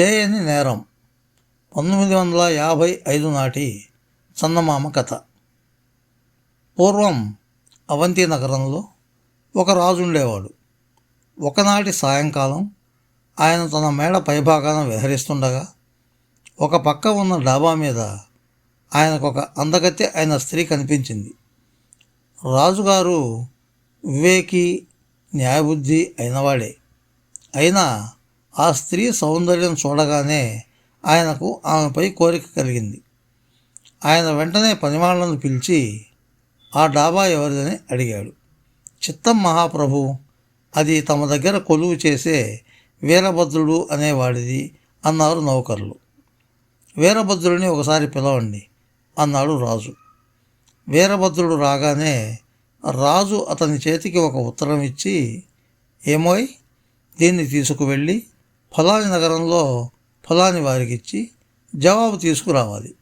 చేయని నేరం. పంతొమ్మిది వందల యాభై ఐదు నాటి చందమామ కథ. పూర్వం అవంతి నగరంలో ఒక రాజు ఉండేవాడు. ఒకనాటి సాయంకాలం ఆయన తన మేడ పైభాగాన విహరిస్తుండగా ఒక పక్క ఉన్న డాబా మీద ఆయనకు ఒక అందగత్తె అయిన స్త్రీ కనిపించింది. రాజుగారు వివేకి న్యాయబుద్ధి అయినవాడే. అయినా ఆ స్త్రీ సౌందర్యం చూడగానే ఆయనకు ఆమెపై కోరిక కలిగింది. ఆయన వెంటనే పనివాళ్ళను పిలిచి ఆ డాబా ఎవరిదని అడిగాడు. చిత్తం మహాప్రభు అది తమ దగ్గర కొలువు చేసే వీరభద్రుడు అనేవాడిది అన్నారు నౌకర్లు. వీరభద్రుడిని ఒకసారి పిలవండి అన్నాడు రాజు. వీరభద్రుడు రాగానే రాజు అతని చేతికి ఒక ఉత్తరం ఇచ్చి ఏమోయ్ దీన్ని తీసుకువెళ్ళి ఫలాని నగరంలో ఫలాని వారికి ఇచ్చి జవాబు తీసుకురావాలి.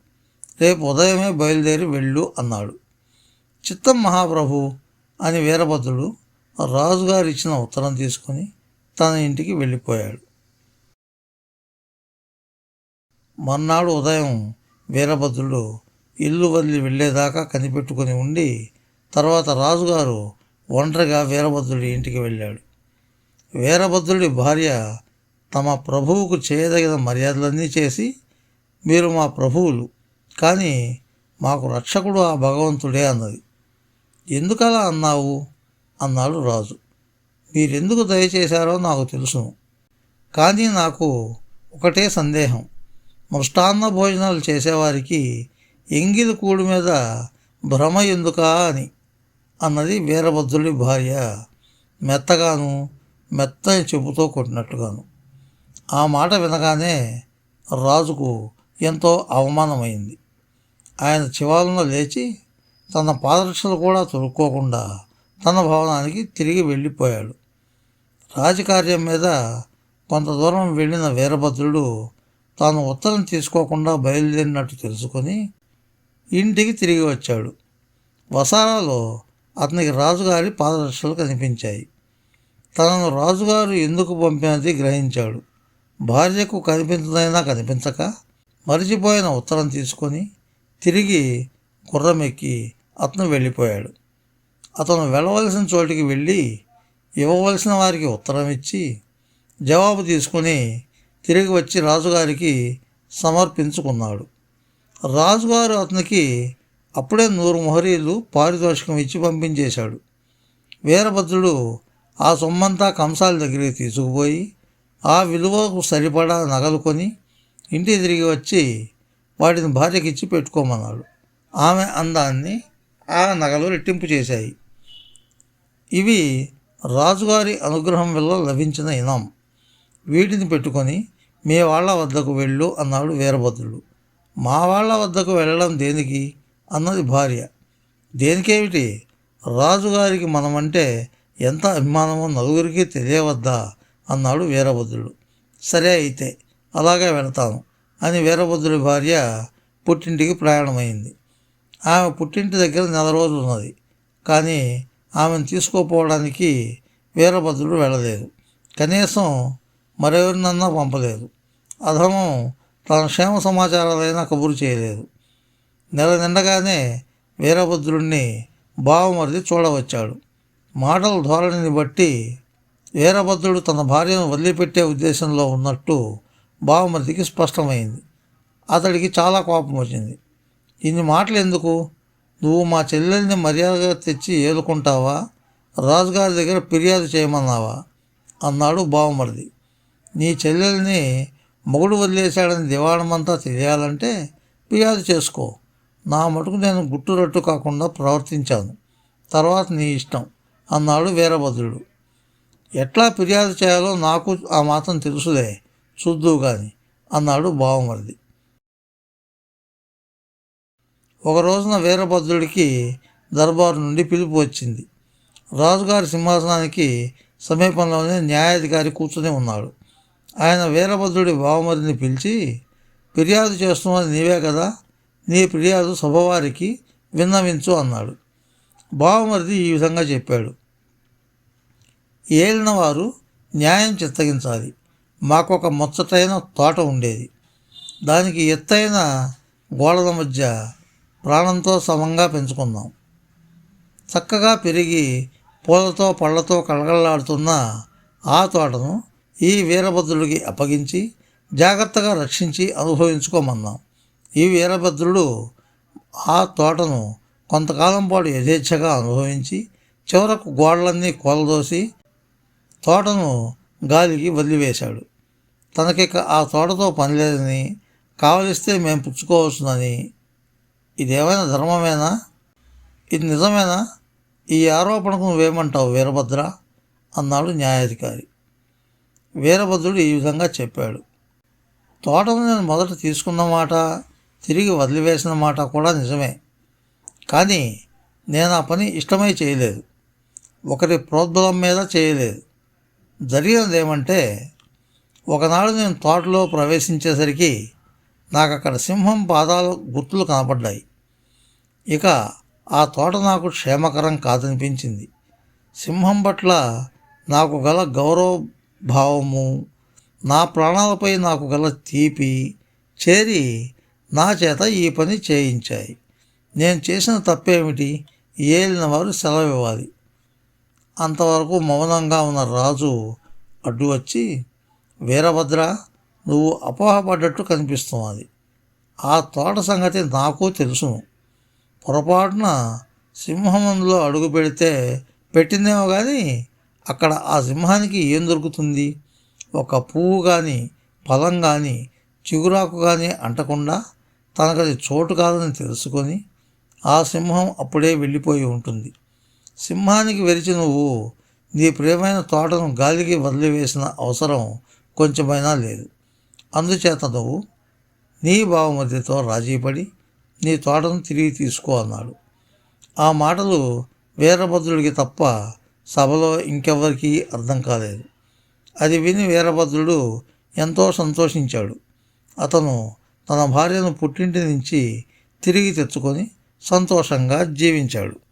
రేపు ఉదయమే బయలుదేరి వెళ్ళు అన్నాడు. చిత్తం మహాప్రభు అని వీరభద్రుడు రాజుగారు ఇచ్చిన ఉత్తరం తీసుకొని తన ఇంటికి వెళ్ళిపోయాడు. మర్నాడు ఉదయం వీరభద్రుడు ఇల్లు వదిలి వెళ్ళేదాకా కనిపెట్టుకుని ఉండి తర్వాత రాజుగారు ఒంటరిగా వీరభద్రుడి ఇంటికి వెళ్ళాడు. వీరభద్రుడి భార్య తమ ప్రభువుకు చేయదగిన మర్యాదలన్నీ చేసి మీరు మా ప్రభువులు కానీ మాకు రక్షకుడు ఆ భగవంతుడే అన్నది. ఎందుకలా అన్నావు? అన్నాడు రాజు. మీరెందుకు దయచేశారో నాకు తెలుసును కానీ నాకు ఒకటే సందేహం. మృష్టాన్న భోజనాలు చేసేవారికి ఎంగిలి కూడు మీద భ్రమ ఎందుకా అని అన్నది వీరభద్రుడి భార్య మెత్తగాను మెత్తని చెబుతూ కొట్టినట్టుగాను. ఆ మాట వినగానే రాజుకు ఎంతో అవమానమైంది. ఆయన చివాలన లేచి తన పాదరక్షలు కూడా తొడుక్కోకుండా తన భవనానికి తిరిగి వెళ్ళిపోయాడు. రాజకార్యం మీద కొంత దూరం వెళ్ళిన వీరభద్రుడు తాను ఉత్తరం తీసుకోకుండా బయలుదేరినట్టు తెలుసుకొని ఇంటికి తిరిగి వచ్చాడు. వసారాలో అతనికి రాజుగారి పాదరక్షలు కనిపించాయి. తనను రాజుగారు ఎందుకు పంపినది గ్రహించాడు. భార్యకు కనిపించదైనా కనిపించక మరిచిపోయిన ఉత్తరం తీసుకొని తిరిగి గుర్రమెక్కి అతను వెళ్ళిపోయాడు. అతను వెళ్ళవలసిన చోటికి వెళ్ళి ఇవ్వవలసిన వారికి ఉత్తరం ఇచ్చి జవాబు తీసుకుని తిరిగి వచ్చి రాజుగారికి సమర్పించుకున్నాడు. రాజుగారు అతనికి అప్పుడే నూరు మొహరీలు పారితోషికం ఇచ్చి పంపించేశాడు. వీరభద్రుడు ఆ సొమ్మంతా కంసాల దగ్గరికి తీసుకుపోయి ఆ విలువకు సరిపడా నగలు కొని ఇంటికి తిరిగి వచ్చి వాటిని భార్యకిచ్చి పెట్టుకోమన్నాడు. ఆమె అందాన్ని ఆ నగలు రెట్టింపు చేశాయి. ఇవి రాజుగారి అనుగ్రహం వల్ల లభించిన ఇనాం. వీటిని పెట్టుకొని మీ వాళ్ళ వద్దకు వెళ్ళు అన్నాడు వీరభద్రుడు. మా వాళ్ళ వద్దకు వెళ్ళడం దేనికి? అన్నది భార్య. దేనికేమిటి? రాజుగారికి మనమంటే ఎంత అభిమానమో నలుగురికి తెలియవద్దా? అన్నాడు వీరభద్రుడు. సరే అయితే అలాగే వెళతాను అని వీరభద్రుడి భార్య పుట్టింటికి ప్రయాణమైంది. ఆమె పుట్టింటి దగ్గర నెల రోజులు ఉన్నది కానీ ఆమెను తీసుకోపోవడానికి వీరభద్రుడు వెళ్ళలేదు. కనీసం మరెవరినన్నా పంపలేదు. అధమం తన క్షేమ సమాచారాలైనా కబురు చేయలేదు. నెల నిండగానే వీరభద్రుడిని బావమరిది చూడవచ్చాడు. మాటల ధోరణిని బట్టి వీరభద్రుడు తన భార్యను వదిలిపెట్టే ఉద్దేశంలో ఉన్నట్టు బావమరిదికి స్పష్టమైంది. అతడికి చాలా కోపం వచ్చింది. ఇన్ని మాటలు ఎందుకు? నువ్వు మా చెల్లెల్ని మర్యాదగా తెచ్చి ఏలుకుంటావా? రాజుగారి దగ్గర ఫిర్యాదు చేయమన్నావా? అన్నాడు బావమరిది. నీ చెల్లెల్ని మొగుడు వదిలేశాడని దివాణమంతా తెలియాలంటే ఫిర్యాదు చేసుకో. నా మటుకు నేను గుట్టురట్టు కాకుండా ప్రవర్తించాను. తర్వాత నీ ఇష్టం అన్నాడు వీరభద్రుడు. ఎట్లా ఫిర్యాదు చేయాలో నాకు ఆ మాత్రం తెలుసులే. చూద్దు కానీ అన్నాడు బావమరిది. ఒక రోజున వీరభద్రుడికి దర్బారు నుండి పిలుపు వచ్చింది. రాజుగారి సింహాసనానికి సమీపంలోనే న్యాయాధికారి కూర్చుని ఉన్నాడు. ఆయన వీరభద్రుడి బావమరిని పిలిచి ఫిర్యాదు చేస్తున్నది నీవే కదా నీ ఫిర్యాదు సభవారికి విన్నవించు అన్నాడు. బావమరిది ఈ విధంగా చెప్పాడు. ఏలిన వారు న్యాయం చిత్తగించాలి. మాకొక ముచ్చటైన తోట ఉండేది. దానికి ఎత్తైన గోడల మధ్య ప్రాణంతో సమంగా పెంచుకున్నాం. చక్కగా పెరిగి పూలతో పళ్ళతో కళకళలాడుతున్న ఆ తోటను ఈ వీరభద్రుడికి అప్పగించి జాగ్రత్తగా రక్షించి అనుభవించుకోమన్నాం. ఈ వీరభద్రుడు ఆ తోటను కొంతకాలం పాటు యథేచ్ఛగా అనుభవించి చివరకు గోడలన్నీ కూలదోసి తోటను గాలికి వదిలివేశాడు. తనకిక ఆ తోటతో పనిలేదని కావలిస్తే మేము పుచ్చుకోవచ్చునని. ఇదేమైనా ధర్మమేనా? ఇది నిజమేనా? ఈ ఆరోపణకు నువ్వేమంటావు వీరభద్ర? అన్నాడు న్యాయాధికారి. వీరభద్రుడు ఈ విధంగా చెప్పాడు. తోటను నేను మొదట తీసుకున్న మాట తిరిగి వదిలివేసిన మాట కూడా నిజమే. కానీ నేను ఆ పని ఇష్టమై చేయలేదు. ఒకరి ప్రోద్బలం మీద చేయలేదు. జరిగినది ఏమంటే ఒకనాడు నేను తోటలో ప్రవేశించేసరికి నాకు అక్కడ సింహం పాదాలు గుర్తులు కనపడ్డాయి. ఇక ఆ తోట నాకు క్షేమకరం కాదనిపించింది. సింహం పట్ల నాకు గల గౌరవ భావము నా ప్రాణాలపై నాకు గల తీపి చేరి నా చేత ఈ పని చేయించాయి. నేను చేసిన తప్పేమిటి? ఏలిన వారు సెలవు ఇవ్వాలి అంతవరకు మౌనంగా ఉన్న రాజు అడ్డు వచ్చి వీరభద్ర నువ్వు అపోహపడ్డట్టు కనిపిస్తున్నది. ఆ తోట సంగతి నాకు తెలుసును. పొరపాటున సింహమందులో అడుగు పెడితే పెట్టిందేమో కానీ అక్కడ ఆ సింహానికి ఏం దొరుకుతుంది? ఒక పువ్వు కానీ ఫలం కానీ చిగురాకు కానీ అంటకుండా తనకది చోటు కాదని తెలుసుకొని ఆ సింహం అప్పుడే వెళ్ళిపోయి ఉంటుంది. సింహానికి వెరిచి నువ్వు నీ ప్రియమైన తోటను గాలికి వదిలివేసిన అవసరం కొంచెమైనా లేదు. అందుచేత నువ్వు నీ భావమతితో రాజీపడి నీ తోటను తిరిగి తీసుకో అన్నాడు. ఆ మాటలు వీరభద్రుడికి తప్ప సభలో ఇంకెవ్వరికీ అర్థం కాలేదు. అది విని వీరభద్రుడు ఎంతో సంతోషించాడు. అతను తన భార్యను పుట్టింటి నుంచి తిరిగి తెచ్చుకొని సంతోషంగా జీవించాడు.